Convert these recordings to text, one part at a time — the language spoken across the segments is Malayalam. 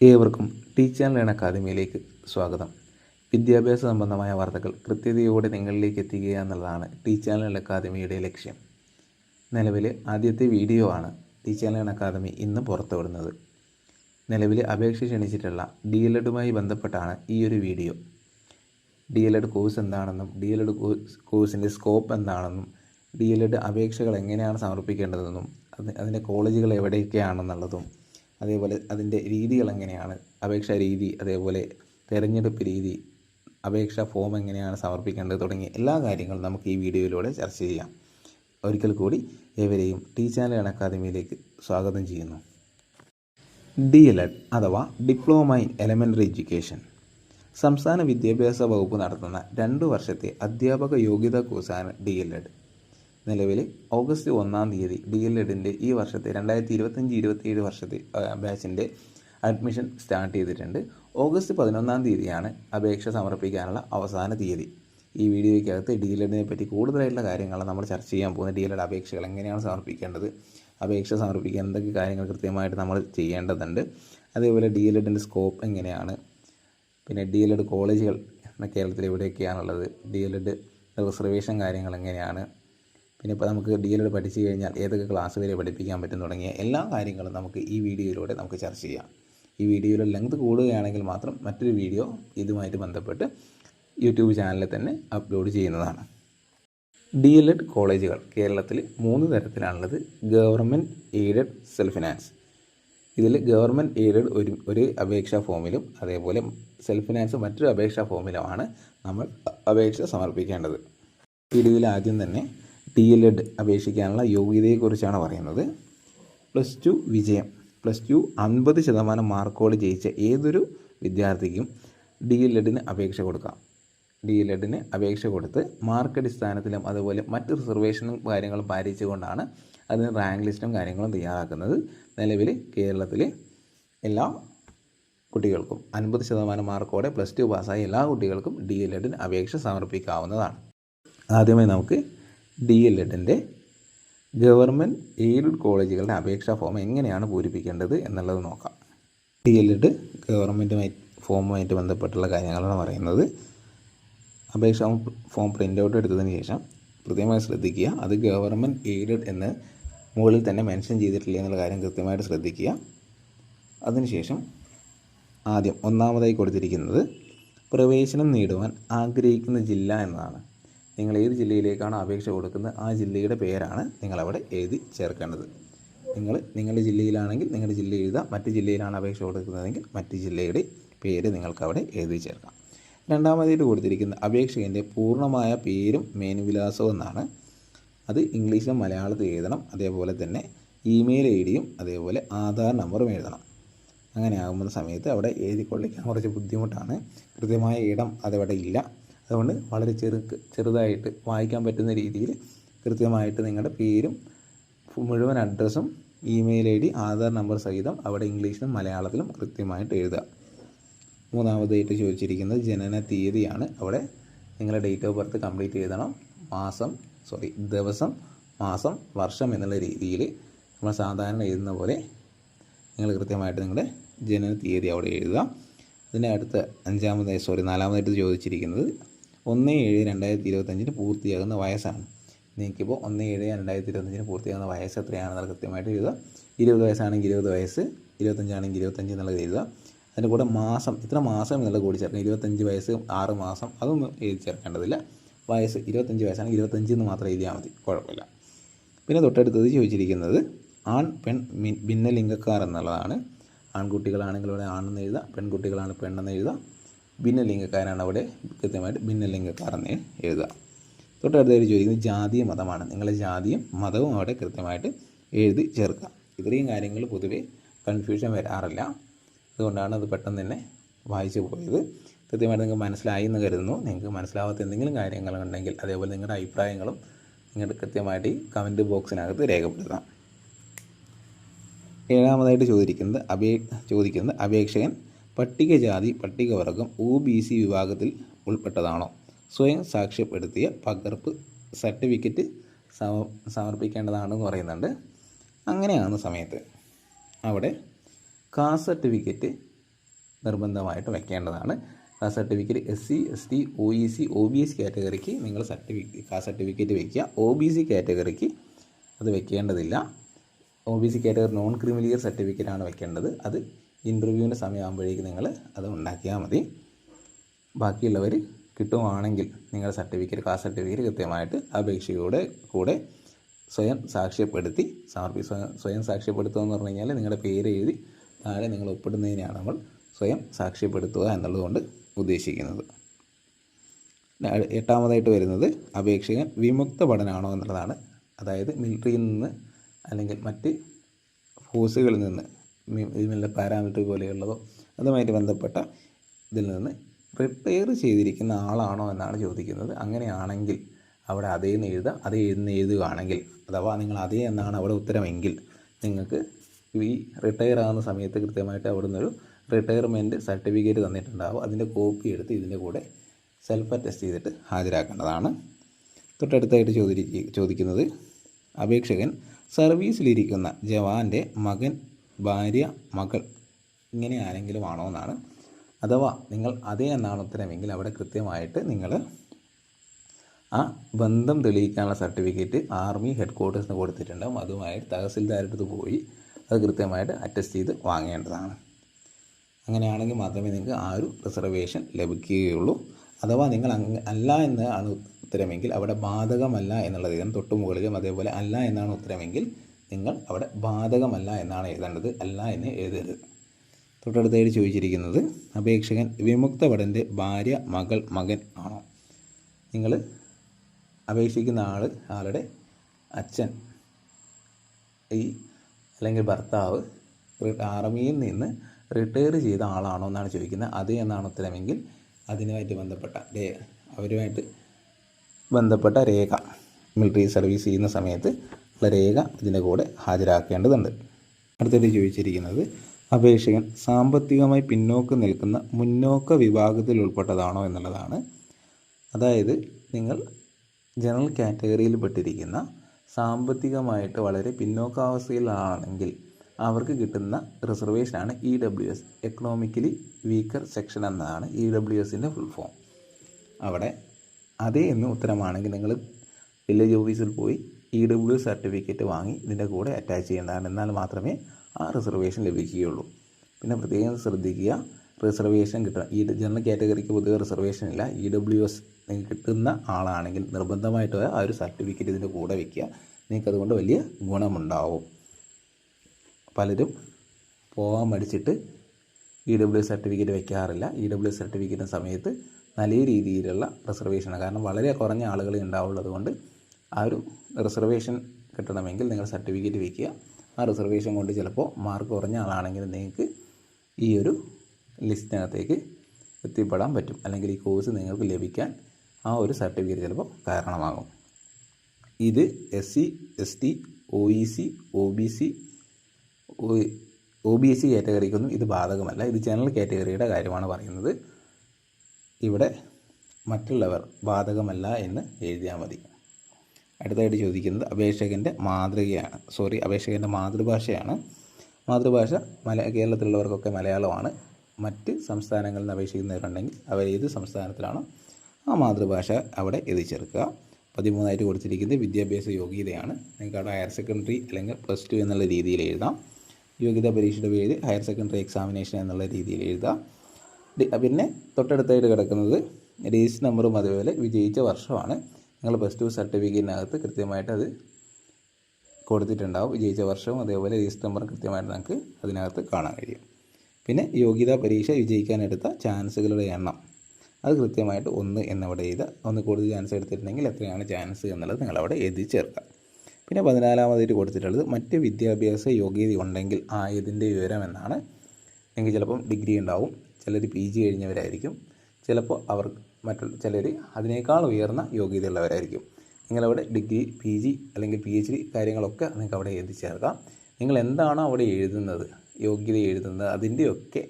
ഏവർക്കും ടീച്ചർ ലേൺ അക്കാദമിയിലേക്ക് സ്വാഗതം. വിദ്യാഭ്യാസ സംബന്ധമായ വാർത്തകൾ കൃത്യതയോടെ നിങ്ങളിലേക്ക് എത്തിക്കുക എന്നുള്ളതാണ് ടീച്ചർ ലേൺ അക്കാദമിയുടെ ലക്ഷ്യം. നിലവിലെ ആദ്യത്തെ വീഡിയോ ആണ് ടീച്ചർ ലേൺ അക്കാദമി ഇന്ന് പുറത്തുവിടുന്നത്. നിലവിൽ അപേക്ഷ ക്ഷണിച്ചിട്ടുള്ള ഡി എൽ എഡുമായി ബന്ധപ്പെട്ടാണ് ഈ ഒരു video. D L Ed course എന്താണെന്നും ഡി എൽ എഡ് കോഴ്സിന്റെ സ്കോപ്പ് എന്താണെന്നും ഡി എൽ എഡ് അപേക്ഷകൾ എങ്ങനെയാണ് സമർപ്പിക്കേണ്ടതെന്നും അത് അതിന്റെ കോളേജുകൾ എവിടെയൊക്കെയാണെന്നുള്ളതും അതേപോലെ അതിന്റെ രീതികൾ എങ്ങനെയാണ് അപേക്ഷാ രീതി അതേപോലെ തിരഞ്ഞെടുപ്പ് രീതി അപേക്ഷാ ഫോം എങ്ങനെയാണ് സമർപ്പിക്കേണ്ടത് തുടങ്ങിയ എല്ലാ കാര്യങ്ങളും നമുക്ക് ഈ വീഡിയോയിലൂടെ ചർച്ച ചെയ്യാം. ഒരിക്കൽ കൂടി ഏവരെയും ടി ചാനൽ അക്കാദമിയിലേക്ക് സ്വാഗതം ചെയ്യുന്നു. ഡി എൽ എഡ് അഥവാ ഡിപ്ലോമ ഇൻ എലമെന്ററി എഡ്യൂക്കേഷൻ സംസ്ഥാന വിദ്യാഭ്യാസ വകുപ്പ് നടത്തുന്ന രണ്ട് വർഷത്തെ അധ്യാപക യോഗ്യതാ കോഴ്സാണ് ഡി എൽ എഡ് നിലവിൽ ഓഗസ്റ്റ് ഒന്നാം തീയതി ഡി എൽ എഡിന്റെ ഈ വർഷത്തെ രണ്ടായിരത്തി ഇരുപത്തഞ്ച് ഇരുപത്തിയേഴ് വർഷത്തെ ബാച്ചിന്റെ അഡ്മിഷൻ സ്റ്റാർട്ട് ചെയ്തിട്ടുണ്ട്. ഓഗസ്റ്റ് പതിനൊന്നാം തീയതിയാണ് അപേക്ഷ സമർപ്പിക്കാനുള്ള അവസാന തീയതി. ഈ വീഡിയോയ്ക്കകത്ത് ഡി എൽ എഡിനെ പറ്റി കൂടുതലായിട്ടുള്ള കാര്യങ്ങളാണ് നമ്മൾ ചർച്ച ചെയ്യാൻ പോകുന്നത് ഡി എൽ എഡ് അപേക്ഷകൾ എങ്ങനെയാണ് സമർപ്പിക്കേണ്ടത്? അപേക്ഷ സമർപ്പിക്കാൻ എന്തൊക്കെ കാര്യങ്ങൾ കൃത്യമായിട്ട് നമ്മൾ ചെയ്യേണ്ടതുണ്ട്? അതേപോലെ ഡി എൽ എഡിന്റെ സ്കോപ്പ് എങ്ങനെയാണ്? പിന്നെ ഡി എൽ എഡ് കോളേജുകൾ കേരളത്തിൽ എവിടെയൊക്കെയാണുള്ളത്? ഡി എൽ എഡ് റിസർവേഷൻ കാര്യങ്ങൾ എങ്ങനെയാണ്? പിന്നെ ഇപ്പോൾ നമുക്ക് ഡി എൽ എഡ് പഠിച്ചു കഴിഞ്ഞാൽ ഏതൊക്കെ ക്ലാസ് വരെ പഠിപ്പിക്കാൻ പറ്റും തുടങ്ങിയ എല്ലാ കാര്യങ്ങളും നമുക്ക് ഈ വീഡിയോയിലൂടെ നമുക്ക് ചർച്ച ചെയ്യാം. ഈ വീഡിയോയുടെ ലെങ്ത് കൂടുകയാണെങ്കിൽ മാത്രം മറ്റൊരു വീഡിയോ ഇതുമായിട്ട് ബന്ധപ്പെട്ട് യൂട്യൂബ് ചാനലിൽ തന്നെ അപ്ലോഡ് ചെയ്യുന്നതാണ്. ഡി എൽ എഡ് കോളേജുകൾ കേരളത്തിൽ മൂന്ന് തരത്തിലാണുള്ളത്. ഗവൺമെന്റ് എയ്ഡഡ് സെൽഫ് ഫിനാൻസ് ഇതിൽ ഗവൺമെന്റ് എയ്ഡഡ് ഒരു ഒരു അപേക്ഷാ ഫോമിലും അതേപോലെ സെൽഫ് ഫിനാൻസ് മറ്റൊരു അപേക്ഷാ ഫോമിലുമാണ് നമ്മൾ അപേക്ഷ സമർപ്പിക്കേണ്ടത്. വീഡിയോയിൽ ആദ്യം തന്നെ ഡി എൽ എഡ് അപേക്ഷിക്കാനുള്ള യോഗ്യതയെക്കുറിച്ചാണ് പറയുന്നത്. പ്ലസ് ടു വിജയം. പ്ലസ് ടു അൻപത് ശതമാനം മാർക്കോട് ജയിച്ച ഏതൊരു വിദ്യാർത്ഥിക്കും ഡി എൽ എഡിന് അപേക്ഷ കൊടുക്കാം. ഡി എൽ എഡിന് അപേക്ഷ കൊടുത്ത് മാർക്ക് അടിസ്ഥാനത്തിലും അതുപോലെ മറ്റ് റിസർവേഷനും കാര്യങ്ങളും പാലിച്ചുകൊണ്ടാണ് അതിന് റാങ്ക് ലിസ്റ്റും കാര്യങ്ങളും തയ്യാറാക്കുന്നത്. നിലവിൽ കേരളത്തിലെ എല്ലാ കുട്ടികൾക്കും അൻപത് ശതമാനം മാർക്കോടെ പ്ലസ് ടു പാസ്സായ എല്ലാ കുട്ടികൾക്കും ഡി എൽ എഡിന് അപേക്ഷ സമർപ്പിക്കാവുന്നതാണ്. ആദ്യമായി നമുക്ക് ഡി എൽ എഡിന്റെ ഗവൺമെന്റ് എയ്ഡഡ് കോളേജുകളുടെ അപേക്ഷാ ഫോം എങ്ങനെയാണ് പൂരിപ്പിക്കേണ്ടത് എന്നുള്ളത് നോക്കാം. ഡി എൽ എഡ് ഗവൺമെന്റുമായി ഫോമുമായിട്ട് ബന്ധപ്പെട്ടുള്ള കാര്യങ്ങളാണ് പറയുന്നത്. അപേക്ഷാ ഫോം പ്രിന്റ് ഔട്ട് എടുത്തതിന് ശേഷം കൃത്യമായി ശ്രദ്ധിക്കുക. അത് ഗവൺമെന്റ് എയ്ഡഡ് എന്ന് മുകളിൽ തന്നെ മെൻഷൻ ചെയ്തിട്ടില്ല എന്നുള്ള കാര്യം കൃത്യമായിട്ട് ശ്രദ്ധിക്കുക. അതിനുശേഷം ആദ്യം ഒന്നാമതായി കൊടുത്തിരിക്കുന്നത് പ്രവേശനം നേടുവാൻ ആഗ്രഹിക്കുന്ന ജില്ല എന്നതാണ്. നിങ്ങൾ ഏത് ജില്ലയിലേക്കാണ് അപേക്ഷ കൊടുക്കുന്നത്? ആ ജില്ലയുടെ പേരാണ് നിങ്ങളവിടെ എഴുതി ചേർക്കേണ്ടത്. നിങ്ങൾ നിങ്ങളുടെ ജില്ലയിലാണെങ്കിൽ നിങ്ങളുടെ ജില്ല എഴുതാം മറ്റ് ജില്ലയിലാണ് അപേക്ഷ കൊടുക്കുന്നതെങ്കിൽ മറ്റ് ജില്ലയുടെ പേര് നിങ്ങൾക്കവിടെ എഴുതി ചേർക്കാം. രണ്ടാമതായിട്ട് കൊടുത്തിരിക്കുന്ന അപേക്ഷകന്റെ പൂർണമായ പേരും മേനുവിലാസവും എന്നാണ്. അത് ഇംഗ്ലീഷിലും മലയാളത്തിൽ എഴുതണം. അതേപോലെ തന്നെ ഇമെയിൽ ഐ ഡിയും അതേപോലെ ആധാർ നമ്പറും എഴുതണം. അങ്ങനെ ആകുന്ന സമയത്ത് അവിടെ എഴുതിക്കൊള്ളിക്കാൻ കുറച്ച് ബുദ്ധിമുട്ടാണ്. കൃത്യമായ ഇടം അതവിടെ ഇല്ല. അതുകൊണ്ട് വളരെ ചെറു ചെറുതായിട്ട് വായിക്കാൻ പറ്റുന്ന രീതിയിൽ കൃത്യമായിട്ട് നിങ്ങളുടെ പേരും മുഴുവൻ അഡ്രസ്സും email I D Aadhaar number സഹിതം അവിടെ ഇംഗ്ലീഷിലും മലയാളത്തിലും കൃത്യമായിട്ട് എഴുതുക. മൂന്നാമതായിട്ട് ചോദിച്ചിരിക്കുന്നത് ജനന തീയതിയാണ്. അവിടെ നിങ്ങളുടെ ഡേറ്റ് ഓഫ് ബർത്ത് കംപ്ലീറ്റ് എഴുതണം. മാസം സോറി ദിവസം മാസം വർഷം എന്നുള്ള രീതിയിൽ നമ്മൾ സാധാരണ എഴുതുന്ന പോലെ നിങ്ങൾ കൃത്യമായിട്ട് നിങ്ങളുടെ ജനന തീയതി അവിടെ എഴുതുക. അതിന്റെ അടുത്ത അഞ്ചാമതായി സോറി നാലാമതായിട്ട് ചോദിച്ചിരിക്കുന്നത് ഒന്ന് ഏഴ് രണ്ടായിരത്തി ഇരുപത്തഞ്ചിന് പൂർത്തിയാകുന്ന വയസ്സാണ്. നിങ്ങൾക്കിപ്പോൾ ഒന്ന് ഏഴ് രണ്ടായിരത്തി ഇരുപത്തഞ്ചിന് പൂർത്തിയാകുന്ന വയസ്സ് എത്രയാണെന്നുള്ള കൃത്യമായിട്ട് എഴുതുക. ഇരുപത് വയസ്സാണെങ്കിൽ ഇരുപത് വയസ്സ് ഇരുപത്തഞ്ചാണെങ്കിൽ ഇരുപത്തഞ്ച് എന്നുള്ളത് എഴുതുക. അതിന്റെ കൂടെ മാസം ഇത്ര മാസം എന്നുള്ളത് കൂടി ചേർക്കണം. ഇരുപത്തഞ്ച് വയസ്സ് ആറ് മാസം അതൊന്നും എഴുതി ചേർക്കേണ്ടതില്ല. വയസ്സ് ഇരുപത്തഞ്ച് വയസ്സാണെങ്കിൽ ഇരുപത്തഞ്ച് എന്ന് മാത്രം എഴുതിയാൽ മതി. കുഴപ്പമില്ല. പിന്നെ തൊട്ടടുത്തത് ചോദിച്ചിരിക്കുന്നത് ആൺ പെൺ ഭിന്നലിംഗക്കാർ എന്നുള്ളതാണ്. ആൺകുട്ടികളാണെങ്കിൽ ഇവിടെ ആണെന്ന് എഴുതാം പെൺകുട്ടികളാണ് പെണ്ണെന്ന് എഴുതാം ഭിന്നലിംഗക്കാരാണ് അവിടെ കൃത്യമായിട്ട് ഭിന്നലിംഗക്കാരെന്ന് എഴുതുക. തൊട്ടടുത്തായിട്ട് ചോദിക്കുന്നത് ജാതീയ മതമാണ്. നിങ്ങളുടെ ജാതിയും മതവും അവിടെ കൃത്യമായിട്ട് എഴുതി ചേർക്കുക. ഇത്രയും കാര്യങ്ങൾ പൊതുവേ കൺഫ്യൂഷൻ വരാറില്ല. അതുകൊണ്ടാണ് അത് പെട്ടെന്ന് തന്നെ വായിച്ചു പോയത്. കൃത്യമായിട്ട് നിങ്ങൾക്ക് മനസ്സിലായി എന്ന് കരുതുന്നു. നിങ്ങൾക്ക് മനസ്സിലാവാത്ത എന്തെങ്കിലും കാര്യങ്ങളുണ്ടെങ്കിൽ അതേപോലെ നിങ്ങളുടെ അഭിപ്രായങ്ങളും നിങ്ങളുടെ കൃത്യമായിട്ട് ഈ കമന്റ് ബോക്സിനകത്ത് രേഖപ്പെടുത്താം. ഏഴാമതായിട്ട് ചോദിക്കുന്നത് അപേ ചോദിക്കുന്നത് അപേക്ഷകൻ പട്ടികജാതി പട്ടികവർഗം ഒ ബി സി വിഭാഗത്തിൽ ഉൾപ്പെട്ടതാണോ? സ്വയം സാക്ഷ്യപ്പെടുത്തിയ പകർപ്പ് സർട്ടിഫിക്കറ്റ് സമ സമർപ്പിക്കേണ്ടതാണെന്ന് പറയുന്നുണ്ട്. അങ്ങനെയാകുന്ന സമയത്ത് അവിടെ കാസ്റ്റ് സർട്ടിഫിക്കറ്റ് നിർബന്ധമായിട്ട് വെക്കേണ്ടതാണ്. Caste certificate S C S T O E C O B S കാറ്റഗറിക്ക് നിങ്ങൾ സർട്ടിഫിക്കറ്റ് കാസ്റ്റ് സർട്ടിഫിക്കറ്റ് വയ്ക്കുക ഒ ബി സി കാറ്റഗറിക്ക് അത് വെക്കേണ്ടതില്ല. O B C category non creamy layer സർട്ടിഫിക്കറ്റാണ് വെക്കേണ്ടത്. അത് ഇന്റർവ്യൂവിന്റെ സമയമാകുമ്പോഴേക്ക് നിങ്ങൾ അത് ഉണ്ടാക്കിയാൽ മതി. ബാക്കിയുള്ളവർ കിട്ടുവാണെങ്കിൽ നിങ്ങളുടെ സർട്ടിഫിക്കറ്റ് കാസ്റ്റ് സർട്ടിഫിക്കറ്റ് കൃത്യമായിട്ട് അപേക്ഷയുടെ കൂടെ സ്വയം സാക്ഷ്യപ്പെടുത്തി സമർപ്പി സ്വയം സാക്ഷ്യപ്പെടുത്തുക എന്ന് പറഞ്ഞു കഴിഞ്ഞാൽ നിങ്ങളുടെ പേര് എഴുതി താഴെ നിങ്ങൾ ഒപ്പിടുന്നതിനെയാണ് നമ്മൾ സ്വയം സാക്ഷ്യപ്പെടുത്തുക എന്നുള്ളതുകൊണ്ട് ഉദ്ദേശിക്കുന്നത്. എട്ടാമതായിട്ട് വരുന്നത് അപേക്ഷകൻ വിമുക്ത പഠനമാണോ എന്നുള്ളതാണ്. അതായത് മിലിറ്ററിയിൽ നിന്ന് അല്ലെങ്കിൽ മറ്റ് ഫോഴ്സുകളിൽ നിന്ന് ഇതിനുള്ള പാരാമീറ്റർ പോലെയുള്ളതോ അതുമായിട്ട് ബന്ധപ്പെട്ട ഇതിൽ നിന്ന് റിപ്പയർ ചെയ്തിരിക്കുന്ന ആളാണോ എന്നാണ് ചോദിക്കുന്നത്. അങ്ങനെയാണെങ്കിൽ അവിടെ അതേ എന്ന് എഴുതുക അതേ എന്ന് എഴുതുകയാണെങ്കിൽ അഥവാ നിങ്ങൾ അതേ എന്നാണ് അവിടെ ഉത്തരമെങ്കിൽ നിങ്ങൾക്ക് ഈ റിട്ടയർ ആകുന്ന സമയത്ത് കൃത്യമായിട്ട് അവിടെ നിന്നൊരു റിട്ടയർമെന്റ് സർട്ടിഫിക്കറ്റ് തന്നിട്ടുണ്ടാവും. അതിന്റെ കോപ്പി എടുത്ത് ഇതിന്റെ കൂടെ സെൽഫ് അറ്റസ്റ്റ് ചെയ്തിട്ട് ഹാജരാക്കേണ്ടതാണ്. തൊട്ടടുത്തായിട്ട് ചോദി ചോദിക്കുന്നത് അപേക്ഷകൻ സർവീസിലിരിക്കുന്ന ജവാന്റെ മകൻ ഭാര്യ മകൾ ഇങ്ങനെ ആരെങ്കിലും ആണോ എന്നാണ്. അഥവാ നിങ്ങൾ അതേ എന്നാണ് ഉത്തരമെങ്കിൽ അവിടെ കൃത്യമായിട്ട് നിങ്ങൾ ആ ബന്ധം തെളിയിക്കാനുള്ള സർട്ടിഫിക്കറ്റ് ആർമി ഹെഡ് ക്വാർട്ടേഴ്സിന് കൊടുത്തിട്ടുണ്ടാവും. അതുമായിട്ട് തഹസിൽദാരുടെ അടുത്ത് പോയി അത് കൃത്യമായിട്ട് അറ്റസ്റ്റ് ചെയ്ത് വാങ്ങേണ്ടതാണ്. അങ്ങനെയാണെങ്കിൽ മാത്രമേ നിങ്ങൾക്ക് ആ ഒരു റിസർവേഷൻ ലഭിക്കുകയുള്ളൂ. അഥവാ നിങ്ങൾ അല്ല എന്ന് ആണ് ഉത്തരമെങ്കിൽ അവിടെ ബാധകമല്ല എന്നുള്ളത് തൊട്ട് മുകളിലും അതേപോലെ അല്ല എന്നാണ് ഉത്തരമെങ്കിൽ നിങ്ങൾ അവിടെ ബാധകമല്ല എന്നാണ് എഴുതേണ്ടത് അല്ല എന്ന് എഴുതരുത്. തൊട്ടടുത്തായിട്ട് ചോദിച്ചിരിക്കുന്നത് അപേക്ഷകൻ വിമുക്ത ഭടന്റെ ഭാര്യ മകൾ മകൻ ആണോ? നിങ്ങൾ അപേക്ഷിക്കുന്ന ആൾ ആളുടെ അച്ഛൻ. ഈ അല്ലെങ്കിൽ ഭർത്താവ് ആർമിയിൽ നിന്ന് റിട്ടയർ ചെയ്ത ആളാണോ എന്നാണ് ചോദിക്കുന്നത്. അത് എന്നാണ് ഉത്തരമെങ്കിൽ അതിനുമായിട്ട് ബന്ധപ്പെട്ട രേ അവരുമായിട്ട് ബന്ധപ്പെട്ട രേഖ. മിലിറ്ററി സർവീസ് ചെയ്യുന്ന സമയത്ത് ഉള്ള രേഖ ഇതിന്റെ കൂടെ ഹാജരാക്കേണ്ടതുണ്ട്. അടുത്തത് ചോദിച്ചിരിക്കുന്നത് അപേക്ഷകൻ സാമ്പത്തികമായി പിന്നോക്കം നിൽക്കുന്ന മുന്നോക്ക വിഭാഗത്തിൽ ഉൾപ്പെട്ടതാണോ എന്നുള്ളതാണ്. അതായത് നിങ്ങൾ ജനറൽ കാറ്റഗറിയിൽ പെട്ടിരിക്കുന്ന സാമ്പത്തികമായിട്ട് വളരെ പിന്നോക്കാവസ്ഥയിലാണെങ്കിൽ അവർക്ക് കിട്ടുന്ന റിസർവേഷനാണ് E W S economically weaker section എന്നതാണ് ഇ ഡബ്ല്യു എസിന്റെ ഫുൾ ഫോം അവിടെ അതേ എന്ന് ഉത്തരമാണെങ്കിൽ നിങ്ങൾ വില്ലേജ് ഓഫീസിൽ പോയി ഇ ഡബ്ല്യു സർട്ടിഫിക്കറ്റ് വാങ്ങി ഇതിന്റെ കൂടെ അറ്റാച്ച് ചെയ്യേണ്ടതാണ്. എന്നാൽ മാത്രമേ ആ റിസർവേഷൻ ലഭിക്കുകയുള്ളൂ. പിന്നെ പ്രത്യേകം ശ്രദ്ധിക്കുക റിസർവേഷൻ കിട്ടണം ഈ ജനറൽ കാറ്റഗറിക്ക് പൊതുവെ റിസർവേഷൻ ഇല്ല. ഇ ഡബ്ല്യു എസ് നിങ്ങൾക്ക് കിട്ടുന്ന ആളാണെങ്കിൽ നിർബന്ധമായിട്ട് ആ ഒരു സർട്ടിഫിക്കറ്റ് ഇതിന്റെ കൂടെ വയ്ക്കുക നിങ്ങൾക്ക് അതുകൊണ്ട് വലിയ ഗുണമുണ്ടാവും. പലരും പോകാൻ മടിച്ചിട്ട് ഇ ഡബ്ല്യു സർട്ടിഫിക്കറ്റ് വയ്ക്കാറില്ല ഇ ഡബ്ല്യു സർട്ടിഫിക്കറ്റിന്റെ സമയത്ത് നല്ല രീതിയിലുള്ള റിസർവേഷനാണ് കാരണം വളരെ കുറഞ്ഞ ആളുകളെ ഉണ്ടാവുള്ളത് കൊണ്ട് ആ ഒരു റിസർവേഷൻ കിട്ടണമെങ്കിൽ നിങ്ങൾ സർട്ടിഫിക്കറ്റ് വയ്ക്കുക ആ റിസർവേഷൻ കൊണ്ട് ചിലപ്പോൾ മാർക്ക് കുറഞ്ഞ ആളാണെങ്കിൽ നിങ്ങൾക്ക് ഈ ഒരു ലിസ്റ്റിനകത്തേക്ക് എത്തിപ്പെടാൻ പറ്റും. അല്ലെങ്കിൽ ഈ കോഴ്സ് നിങ്ങൾക്ക് ലഭിക്കാൻ ആ ഒരു സർട്ടിഫിക്കറ്റ് ചിലപ്പോൾ കാരണമാകും. ഇത് S C S T O E C O B C O B S C കാറ്റഗറിക്കൊന്നും ഇത് ബാധകമല്ല. ഇത് ജനറൽ കാറ്റഗറിയുടെ കാര്യമാണ് പറയുന്നത്. ഇവിടെ മറ്റുള്ളവർ ബാധകമല്ല എന്ന് എഴുതിയാൽ മതി. അടുത്തായിട്ട് ചോദിക്കുന്നത് അപേക്ഷകന്റെ മാതൃകയാണ്. സോറി അപേക്ഷകന്റെ മാതൃഭാഷയാണ്. മാതൃഭാഷ മല കേരളത്തിലുള്ളവർക്കൊക്കെ മലയാളമാണ്. മറ്റ് സംസ്ഥാനങ്ങളിൽ നിന്ന് അപേക്ഷിക്കുന്നവരുണ്ടെങ്കിൽ അവർ ഏത് സംസ്ഥാനത്തിലാണോ ആ മാതൃഭാഷ അവിടെ എത്തിച്ചേർക്കുക. ചേർക്കുക പതിമൂന്നായിട്ട് കൊടുത്തിരിക്കുന്നത് വിദ്യാഭ്യാസ യോഗ്യതയാണ്. നിങ്ങൾക്ക് അവിടെ ഹയർ സെക്കൻഡറി അല്ലെങ്കിൽ പ്ലസ് ടു എന്നുള്ള രീതിയിൽ എഴുതാം. യോഗ്യതാ പരീക്ഷയുടെ പേര് ഹയർ സെക്കൻഡറി എക്സാമിനേഷൻ എന്നുള്ള രീതിയിൽ എഴുതാം. പിന്നെ തൊട്ടടുത്തായിട്ട് കിടക്കുന്നത് രജിസ്റ്റർ നമ്പറും അതുപോലെ വിജയിച്ച വർഷമാണ്. നിങ്ങൾ പ്ലസ് ടു സർട്ടിഫിക്കറ്റിനകത്ത് കൃത്യമായിട്ട് അത് കൊടുത്തിട്ടുണ്ടാവും. വിജയിച്ച വർഷവും അതേപോലെ രജിസ്റ്റർ നമ്പറും കൃത്യമായിട്ട് നമുക്ക് അതിനകത്ത് കാണാൻ കഴിയും. പിന്നെ യോഗ്യതാ പരീക്ഷ വിജയിക്കാൻ എടുത്ത ചാൻസുകളുടെ എണ്ണം. അത് കൃത്യമായിട്ട് ഒന്ന് എന്നവിടെ എഴുതുക. ഒന്ന് കൂടുതൽ ചാൻസ് എടുത്തിട്ടുണ്ടെങ്കിൽ എത്രയാണ് ചാൻസ് എന്നുള്ളത് നിങ്ങളവിടെ എഴുതി ചേർക്കുക. പിന്നെ പതിനാലാമതായിട്ട് കൊടുത്തിട്ടുള്ളത് മറ്റ് വിദ്യാഭ്യാസ യോഗ്യത ഉണ്ടെങ്കിൽ ആയതിന്റെ വിവരം എന്നാണ്. എങ്കിൽ ചിലപ്പം ഡിഗ്രി ഉണ്ടാവും. ചിലർ പി ജി കഴിഞ്ഞവരായിരിക്കും. ചിലപ്പോൾ അവർ മറ്റുള്ള ചിലർ അതിനേക്കാൾ ഉയർന്ന യോഗ്യതയുള്ളവരായിരിക്കും. നിങ്ങളവിടെ ഡിഗ്രി പി ജി അല്ലെങ്കിൽ പി എച്ച് ഡി കാര്യങ്ങളൊക്കെ നിങ്ങൾക്ക് അവിടെ എഴുതി ചേർക്കാം. നിങ്ങൾ എന്താണോ അവിടെ എഴുതുന്നത് യോഗ്യത എഴുതുന്നത് അതിന്റെയൊക്കെ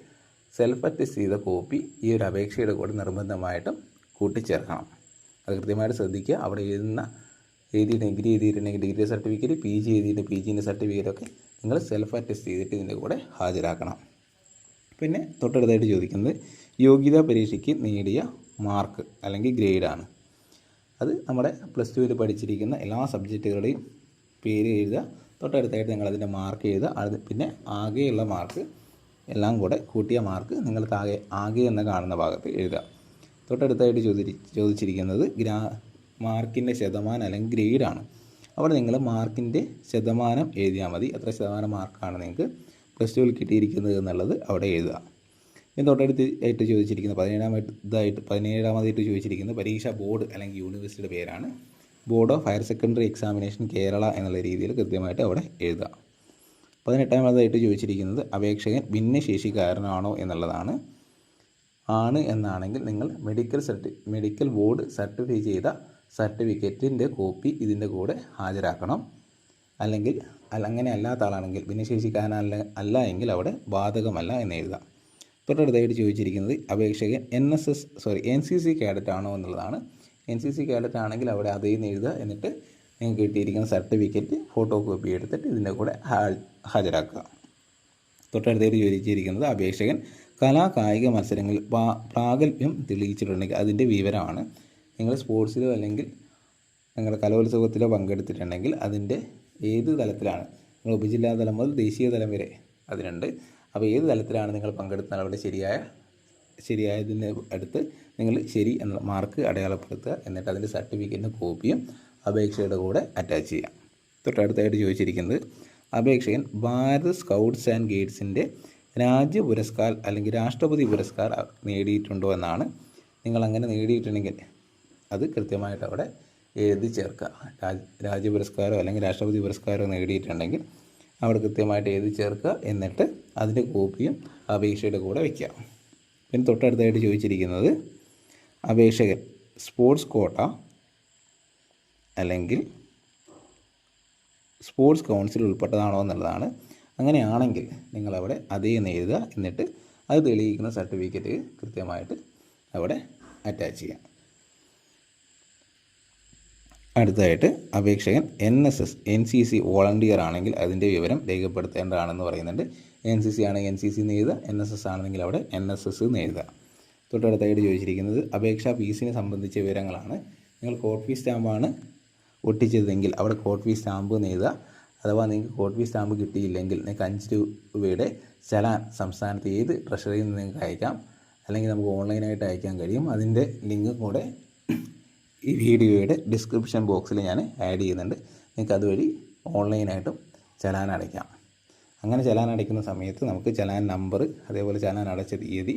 സെൽഫ് അറ്റസ്റ്റ് ചെയ്ത കോപ്പി ഈ ഒരു അപേക്ഷയുടെ കൂടെ നിർബന്ധമായിട്ടും കൂട്ടിച്ചേർക്കണം. അത് കൃത്യമായിട്ട് ശ്രദ്ധിക്കുക. അവിടെ എഴുതുന്ന എഴുതി ഡിഗ്രി എഴുതിയിട്ടുണ്ടെങ്കിൽ ഡിഗ്രി സർട്ടിഫിക്കറ്റ് പി ജി എഴുതിയിട്ട് പി ജിന്റെ സർട്ടിഫിക്കറ്റൊക്കെ നിങ്ങൾ സെൽഫ് അറ്റസ്റ്റ് ചെയ്തിട്ട് ഇതിന്റെ കൂടെ ഹാജരാക്കണം. പിന്നെ തൊട്ടടുത്തായിട്ട് ചോദിക്കുന്നത് യോഗ്യതാ പരീക്ഷയ്ക്ക് നേടിയ മാർക്ക് അല്ലെങ്കിൽ ഗ്രേഡാണ്. അത് നമ്മുടെ പ്ലസ് ടുവിൽ പഠിച്ചിരിക്കുന്ന എല്ലാ സബ്ജക്റ്റുകളുടെയും പേര് എഴുതുക. തൊട്ടടുത്തായിട്ട് നിങ്ങൾ അതിന്റെ മാർക്ക് എഴുതുക. അത് പിന്നെ ആകെയുള്ള മാർക്ക് എല്ലാം കൂടെ കൂട്ടിയ മാർക്ക് നിങ്ങൾ ആകെ ആകെ എന്ന് കാണുന്ന ഭാഗത്ത് എഴുതുക. തൊട്ടടുത്തായിട്ട് ചോദി ചോദിച്ചിരിക്കുന്നത് ഗ്രാ മാർക്കിന്റെ ശതമാനം അല്ലെങ്കിൽ ഗ്രേഡാണ്. അവിടെ നിങ്ങൾ മാർക്കിന്റെ ശതമാനം എഴുതിയാൽ മതി. എത്ര ശതമാനം മാർക്കാണ് നിങ്ങൾക്ക് പ്ലസ് ടുവിൽ കിട്ടിയിരിക്കുന്നത് എന്നുള്ളത് അവിടെ എഴുതുക. തൊട്ടടുത്ത് ആയിട്ട് ചോദിച്ചിരിക്കുന്നത് പതിനേഴാമത് ഇതായിട്ട് പതിനേഴാമതായിട്ട് ചോദിച്ചിരിക്കുന്നത് പരീക്ഷ ബോർഡ് അല്ലെങ്കിൽ യൂണിവേഴ്സിറ്റിയുടെ പേരാണ്. Board of higher secondary examination Kerala എന്നുള്ള രീതിയിൽ കൃത്യമായിട്ട് അവിടെ എഴുതുക പതിനെട്ടാമതായിട്ട് ചോദിച്ചിരിക്കുന്നത് അപേക്ഷകൻ ഭിന്നശേഷിക്കാരനാണോ എന്നുള്ളതാണ്. ആണ് എന്നാണെങ്കിൽ നിങ്ങൾ മെഡിക്കൽ സർട്ടി മെഡിക്കൽ ബോർഡ് സർട്ടിഫൈ ചെയ്ത സർട്ടിഫിക്കറ്റിന്റെ കോപ്പി ഇതിന്റെ കൂടെ ഹാജരാക്കണം. അല്ലെങ്കിൽ അല്ല അങ്ങനെ അല്ലാത്ത ആളാണെങ്കിൽ ഭിന്നശേഷിക്കാരനല്ല അല്ല എങ്കിൽ അവിടെ ബാധകമല്ല എന്ന് എഴുതാം. തൊട്ടടുത്തായിട്ട് ചോദിച്ചിരിക്കുന്നത് അപേക്ഷകൻ N S S sorry N C C cadet ആണോ എന്നുള്ളതാണ്. എൻ സി സി കാഡറ്റ് ആണെങ്കിൽ അവിടെ അതേ നിന്ന് എഴുതുക. എന്നിട്ട് നിങ്ങൾക്ക് കിട്ടിയിരിക്കുന്ന സർട്ടിഫിക്കറ്റ് ഫോട്ടോ കോപ്പി എടുത്തിട്ട് ഇതിന്റെ കൂടെ ഹാജരാക്കുക. തൊട്ടടുത്തായിട്ട് ചോദിച്ചിരിക്കുന്നത് അപേക്ഷകൻ കലാ കായിക മത്സരങ്ങളിൽ പ്രാ- പ്രാഗൽഭ്യം തെളിയിച്ചിട്ടുണ്ടെങ്കിൽ അതിന്റെ വിവരമാണ്. നിങ്ങൾ സ്പോർട്സിലോ അല്ലെങ്കിൽ നിങ്ങളുടെ കലോത്സവത്തിലോ പങ്കെടുത്തിട്ടുണ്ടെങ്കിൽ അതിന്റെ ഏത് തലത്തിലാണ്? നിങ്ങൾ ഉപജില്ലാ തലം മുതൽ ദേശീയ തലം വരെ അതിനുണ്ട്. അപ്പോൾ ഏത് തലത്തിലാണ് നിങ്ങൾ പങ്കെടുത്താൽ അവിടെ ശരിയായ ശരിയായതിന് അടുത്ത് നിങ്ങൾ ശരി എന്ന മാർക്ക് അടയാളപ്പെടുത്തുക. എന്നിട്ട് അതിന്റെ സർട്ടിഫിക്കറ്റിന്റെ കോപ്പിയും അപേക്ഷയുടെ കൂടെ അറ്റാച്ച് ചെയ്യാം തൊട്ടടുത്തായിട്ട് ചോദിച്ചിരിക്കുന്നത് അപേക്ഷകൻ ഭാരത് സ്കൗട്ട്സ് ആൻഡ് ഗൈഡ്സിന്റെ രാജ്യ പുരസ്കാർ അല്ലെങ്കിൽ രാഷ്ട്രപതി പുരസ്കാർ നേടിയിട്ടുണ്ടോ എന്നാണ് നിങ്ങൾ അങ്ങനെ നേടിയിട്ടുണ്ടെങ്കിൽ അത് കൃത്യമായിട്ട് അവിടെ എഴുതി ചേർക്കുക. രാജ് രാജ്യ പുരസ്കാരോ അല്ലെങ്കിൽ രാഷ്ട്രപതി പുരസ്കാരോ നേടിയിട്ടുണ്ടെങ്കിൽ അവിടെ കൃത്യമായിട്ട് എഴുതി ചേർക്കുക. എന്നിട്ട് അതിന്റെ കോപ്പിയും അപേക്ഷയുടെ കൂടെ വയ്ക്കുക. പിന്നെ തൊട്ടടുത്തായിട്ട് ചോദിച്ചിരിക്കുന്നത് അപേക്ഷകൻ സ്പോർട്സ് കോട്ട അല്ലെങ്കിൽ സ്പോർട്സ് കൗൺസിൽ ഉൾപ്പെട്ടതാണോ എന്നുള്ളതാണ്. അങ്ങനെയാണെങ്കിൽ നിങ്ങളവിടെ അതേ എഴുതുക. എന്നിട്ട് അത് തെളിയിക്കുന്ന സർട്ടിഫിക്കറ്റ് കൃത്യമായിട്ട് അവിടെ അറ്റാച്ച് ചെയ്യാം അടുത്തതായിട്ട് അപേക്ഷകൻ N S S N C C volunteer ആണെങ്കിൽ അതിന്റെ വിവരം രേഖപ്പെടുത്തേണ്ടതാണെന്ന് പറയുന്നുണ്ട്. എൻ സി സി ആണെങ്കിൽ എൻ സി സി എന്ന് എഴുതുക എൻ എസ് എസ് ആണെങ്കിൽ അവിടെ എൻ എസ് എസ് എന്ന് എഴുതുക. തൊട്ടടുത്തായിട്ട് ചോദിച്ചിരിക്കുന്നത് അപേക്ഷാ ഫീസിനെ സംബന്ധിച്ച വിവരങ്ങളാണ്. നിങ്ങൾ കോട്ട് ഫീസ് സ്റ്റാമ്പാണ് ഒട്ടിച്ചതെങ്കിൽ അവിടെ കോട്ട് ഫീസ് സ്റ്റാമ്പ് എന്ന് എഴുതുക. അഥവാ നിങ്ങൾക്ക് കോട്ട് ഫീസ് സ്റ്റാമ്പ് കിട്ടിയില്ലെങ്കിൽ നിങ്ങൾക്ക് അഞ്ച് രൂപയുടെ ചലാൻ സംസ്ഥാനത്ത് ഏത് ട്രഷറിയിൽ നിന്ന് നിങ്ങൾക്ക് അയക്കാം. അല്ലെങ്കിൽ നമുക്ക് ഓൺലൈനായിട്ട് അയക്കാൻ കഴിയും. അതിന്റെ ലിങ്കും കൂടെ ഈ വീഡിയോയുടെ ഡിസ്ക്രിപ്ഷൻ ബോക്സിൽ ഞാൻ ആഡ് ചെയ്യുന്നുണ്ട്. നിങ്ങൾക്ക് അതുവഴി ഓൺലൈനായിട്ടും ചലാൻ അടയ്ക്കാം. അങ്ങനെ ചലാൻ അടയ്ക്കുന്ന സമയത്ത് നമുക്ക് ചലാൻ നമ്പർ അതേപോലെ ചലാൻ അടച്ച തീയതി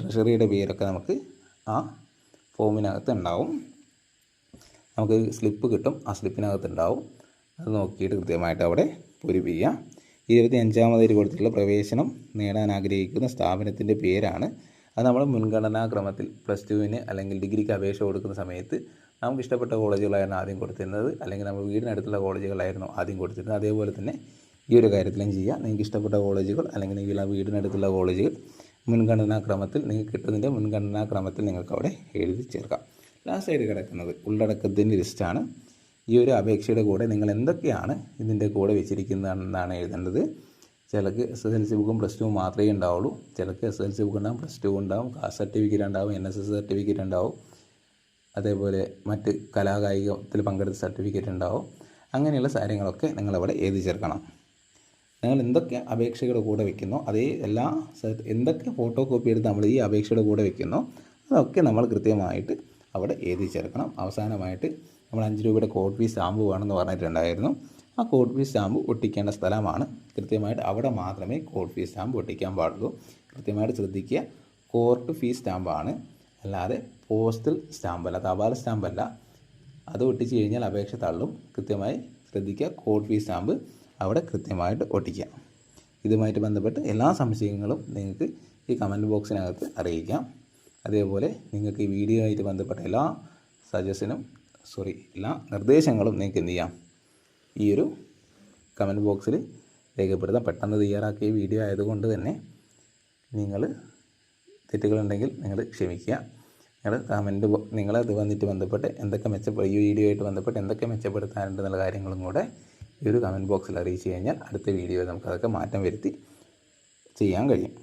ട്രഷറിയുടെ പേരൊക്കെ നമുക്ക് ആ ഫോമിനകത്ത് ഉണ്ടാവും. നമുക്ക് സ്ലിപ്പ് കിട്ടും ആ സ്ലിപ്പിനകത്ത് ഉണ്ടാവും. അത് നോക്കിയിട്ട് കൃത്യമായിട്ട് അവിടെ പൂരിപ്പിക്കുക. ഇരുപത്തി അഞ്ചാമതായിട്ട് കൊടുത്തിട്ടുള്ള പ്രവേശനം നേടാൻ ആഗ്രഹിക്കുന്ന സ്ഥാപനത്തിന്റെ പേരാണ് അത് നമ്മൾ മുൻഗണനാക്രമത്തിൽ പ്ലസ് ടുവിന് അല്ലെങ്കിൽ ഡിഗ്രിക്ക് അപേക്ഷ കൊടുക്കുന്ന സമയത്ത് നമുക്ക് ഇഷ്ടപ്പെട്ട കോളേജുകളായിരുന്നു ആദ്യം കൊടുത്തിരുന്നത്. അല്ലെങ്കിൽ നമ്മൾ വീടിനടുത്തുള്ള കോളേജുകളായിരുന്നു ആദ്യം കൊടുത്തിരുന്നത്. അതേപോലെ തന്നെ ഈ ഒരു കാര്യത്തിലും ചെയ്യാം. നിങ്ങൾക്ക് ഇഷ്ടപ്പെട്ട കോളേജുകൾ അല്ലെങ്കിൽ നിങ്ങളുടെ വീടിനടുത്തുള്ള കോളേജുകൾ മുൻഗണനാ ക്രമത്തിൽ നിങ്ങൾക്ക് കിട്ടുന്നതിന്റെ മുൻഗണനാ ക്രമത്തിൽ നിങ്ങൾക്ക് അവിടെ എഴുതി ചേർക്കാം. ലാസ്റ്റ് ആയിട്ട് കിടക്കുന്നത് ഉള്ളടക്കത്തിന്റെ ലിസ്റ്റാണ് ഈ ഒരു അപേക്ഷയുടെ കൂടെ നിങ്ങൾ എന്തൊക്കെയാണ് ഇതിന്റെ കൂടെ വെച്ചിരിക്കുന്നതെന്നാണ് എഴുതേണ്ടത്. ചിലക്ക് എസ് എസ് എൽ സി ബുക്കും പ്ലസ് ടു മാത്രമേ ഉണ്ടാവുള്ളൂ. ചിലക്ക് എസ് എൽ സി ബുക്ക് ഉണ്ടാവും പ്ലസ് ടു ഉണ്ടാവും കാസ്റ്റ് സർട്ടിഫിക്കറ്റ് ഉണ്ടാവും എൻ എസ് എസ് സർട്ടിഫിക്കറ്റ് ഉണ്ടാവും. അതേപോലെ മറ്റ് കലാകായികത്തിൽ പങ്കെടുത്ത സർട്ടിഫിക്കറ്റ് ഉണ്ടാവും. അങ്ങനെയുള്ള കാര്യങ്ങളൊക്കെ നിങ്ങളവിടെ എഴുതി ചേർക്കണം. നിങ്ങൾ എന്തൊക്കെ അപേക്ഷയുടെ കൂടെ വെക്കുന്നോ അതേ എല്ലാ എന്തൊക്കെ ഫോട്ടോ കോപ്പി എടുത്ത് നമ്മൾ ഈ അപേക്ഷയുടെ കൂടെ വെക്കുന്നോ അതൊക്കെ നമ്മൾ കൃത്യമായിട്ട് അവിടെ എഴുതി ചേർക്കണം. അവസാനമായിട്ട് നമ്മൾ അഞ്ച് രൂപയുടെ കോപ്പി സ്റ്റാമ്പ് വേണമെന്ന് പറഞ്ഞിട്ടുണ്ടായിരുന്നു. ആ കോഡ് ഫീസ് സ്റ്റാമ്പ് ഒട്ടിക്കേണ്ട സ്ഥലമാണ്. കൃത്യമായിട്ട് അവിടെ മാത്രമേ കോഡ് ഫീസ് സ്റ്റാമ്പ് ഒട്ടിക്കാൻ പാടുള്ളൂ. കൃത്യമായിട്ട് ശ്രദ്ധിക്കുക. കോർട്ട് ഫീസ് സ്റ്റാമ്പാണ് അല്ലാതെ പോസ്റ്റൽ സ്റ്റാമ്പല്ല തപാൽ സ്റ്റാമ്പല്ല അത് ഒട്ടിച്ച് കഴിഞ്ഞാൽ അപേക്ഷ തള്ളും. കൃത്യമായി ശ്രദ്ധിക്കുക. കോഡ് ഫീസ് സ്റ്റാമ്പ് അവിടെ കൃത്യമായിട്ട് ഒട്ടിക്കുക. ഇതുമായിട്ട് ബന്ധപ്പെട്ട് എല്ലാ സംശയങ്ങളും നിങ്ങൾക്ക് ഈ കമന്റ് ബോക്സിനകത്ത് അറിയിക്കാം. അതേപോലെ നിങ്ങൾക്ക് ഈ വീഡിയോ ആയിട്ട് ബന്ധപ്പെട്ട എല്ലാ സജഷനും സോറി എല്ലാ നിർദ്ദേശങ്ങളും നിങ്ങൾക്ക് എന്ത് ചെയ്യാം? ഈ ഒരു കമന്റ് ബോക്സിൽ രേഖപ്പെടുത്താം. പെട്ടെന്ന് തയ്യാറാക്കിയ വീഡിയോ ആയതുകൊണ്ട് തന്നെ നിങ്ങൾ തെറ്റുകളുണ്ടെങ്കിൽ നിങ്ങൾ ക്ഷമിക്കുക. നിങ്ങൾ കമന്റ് നിങ്ങളത് വന്നിട്ട് ബന്ധപ്പെട്ട് എന്തൊക്കെ മെച്ചപ്പെ ഈ വീഡിയോ ആയിട്ട് ബന്ധപ്പെട്ട് എന്തൊക്കെ മെച്ചപ്പെടുത്താനുണ്ട് എന്നുള്ള കാര്യങ്ങളും കൂടെ ഈ ഒരു കമന്റ് ബോക്സിൽ അറിയിച്ചു കഴിഞ്ഞാൽ അടുത്ത വീഡിയോ നമുക്കതൊക്കെ മാറ്റം വരുത്തി ചെയ്യാൻ കഴിയും.